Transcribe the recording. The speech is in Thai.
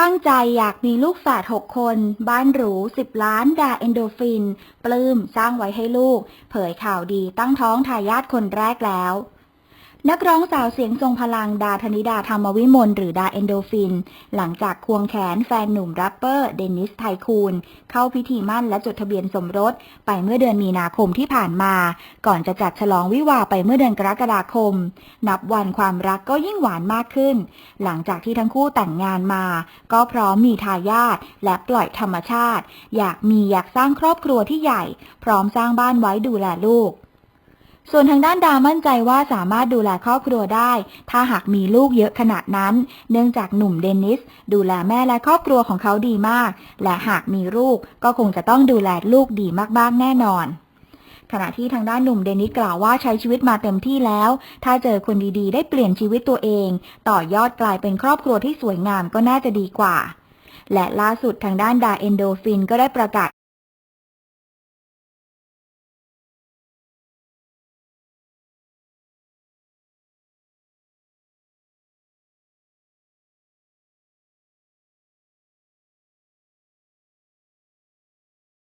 ตั้งใจอยากมีลูกแฝดหกคน บ้านหรู10ล้านดาเอนโดฟิน ปลื้มสร้างไว้ให้ลูก เผยข่าวดีตั้งท้องทายาทคนแรกแล้ว นักร้องสาวเสียงทรงพลังดาธนิดาธรรมวิมลหรือดาเอนโดฟิน หลังจากควงแขนแฟนหนุ่มแรปเปอร์เดนิสไทคูนเข้าพิธีมั่นและจดทะเบียนสมรส ไปเมื่อเดือนมีนาคมที่ผ่านมา ก่อนจะจัดฉลองวิวาไปเมื่อเดือนกรกฎาคม นับวันความรักก็ยิ่งหวานมากขึ้น หลังจากที่ทั้งคู่แต่งงานมา ก็พร้อมมีทายาทและปล่อยธรรมชาติ อยากมีอยากสร้างครอบครัวที่ใหญ่ พร้อมสร้างบ้านไว้ดูแลลูก ส่วนทางด้านดามั่นใจว่าสามารถดูแลครอบครัวได้ ถ้าหากมีลูกเยอะขนาดนั้น เนื่องจากหนุ่มเดนิส ดูแลแม่และครอบครัวของเขาดีมาก และหากมีลูกก็คงจะต้องดูแลลูกดีมากๆ แน่นอนขณะที่ทางด้านหนุ่มเดนิสกล่าวว่าใช้ชีวิตมาเต็มที่แล้ว ถ้าเจอคนดีๆ ได้เปลี่ยนชีวิตตัวเอง ต่อยอดกลายเป็นครอบครัวที่สวยงามก็น่าจะดีกว่า และล่าสุดทางด้านดาเอนโดฟินก็ได้ประกาศ